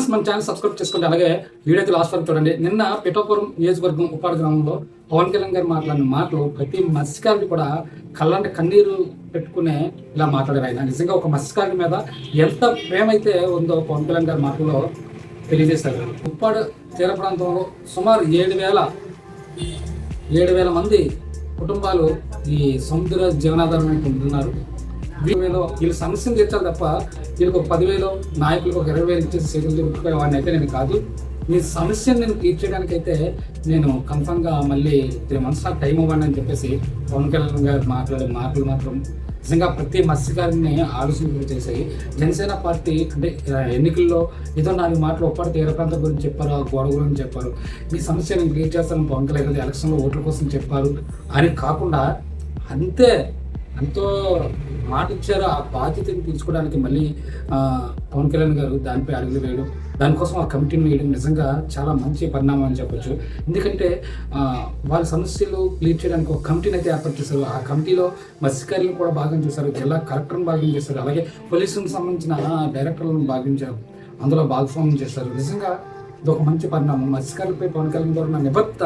Friends మన channel subscribe చేసుకోండి అలాగే వీడియోకి లాస్ట్ వరకు చూడండి. నిన్న పిఠాపురం నియోజకవర్గం ఉప్పాడు గ్రామంలో పవన్ కళ్యాణ్ గారు మాట్లాడిన మాటలు ప్రతి మత్స్యకారుడు కూడా కళ్ళంటే కన్నీరు పెట్టుకునే ఇలా మాట్లాడారు. ఆయన నిజంగా ఒక మత్స్యకారుడి మీద ఎంత ప్రేమ అయితే ఉందో పవన్ కళ్యాణ్ గారి మాటల్లో తెలియజేశారు. ఉప్పాడు తీర ప్రాంతంలో సుమారు ఏడు వేల ఏడు వేల మంది కుటుంబాలు ఈ సముద్ర జీవనాధారం పొందుతున్నారు వీళ్ళు వీళ్ళ సమస్యను తీర్చాలి తప్ప వీళ్ళకి ఒక పదివేలు నాయకులకు ఒక ఇరవై వేలు ఇచ్చేసి చేతులు తిరుగుతుపోయే వాడిని అయితే నేను కాదు. మీ సమస్యను నేను తీర్చడానికి అయితే నేను కన్ఫర్మ్గా మళ్ళీ త్రీ మంత్స్ నాకు టైం ఇవ్వండి అని చెప్పేసి పవన్ కళ్యాణ్ గారు మాట్లాడే మాటలు మాత్రం నిజంగా ప్రతి మత్స్యకారిని ఆలోచన చేశాయి జనసేన పార్టీ అంటే ఎన్నికల్లో ఏదో నాలుగు మాటలు ఒప్పటి తీర ప్రాంతం గురించి చెప్పారు ఆ గోడ గురించి చెప్పారు. మీ సమస్య నేను క్లియర్ చేస్తాను పవన్ కళ్యాణ్ ఎలక్షన్లో ఓట్ల కోసం చెప్పారు. అని కాకుండా అంతే ఎంతో మాట ఇచ్చారు ఆ బాధ్యతను తీర్చుకోవడానికి మళ్ళీ పవన్ కళ్యాణ్ గారు దానిపై అడుగులు వేయడం దానికోసం ఆ కమిటీని వేయడం నిజంగా చాలా మంచి పరిణామం అని చెప్పొచ్చు. ఎందుకంటే వాళ్ళ సమస్యలు క్లియర్ చేయడానికి ఒక కమిటీని అయితే ఏర్పాటు చేశారు. ఆ కమిటీలో మత్స్యకారులను కూడా భాగం చేశారు జిల్లా కలెక్టర్ని భాగం చేశారు అలాగే పోలీసులకు సంబంధించిన డైరెక్టర్లను భాగించారు అందులో భాగస్వామ్యం చేశారు. నిజంగా ఇది ఒక మంచి పరిణామం. మత్స్యకారులపై పవన్ కళ్యాణ్ గారు ఉన్న నిబద్ధత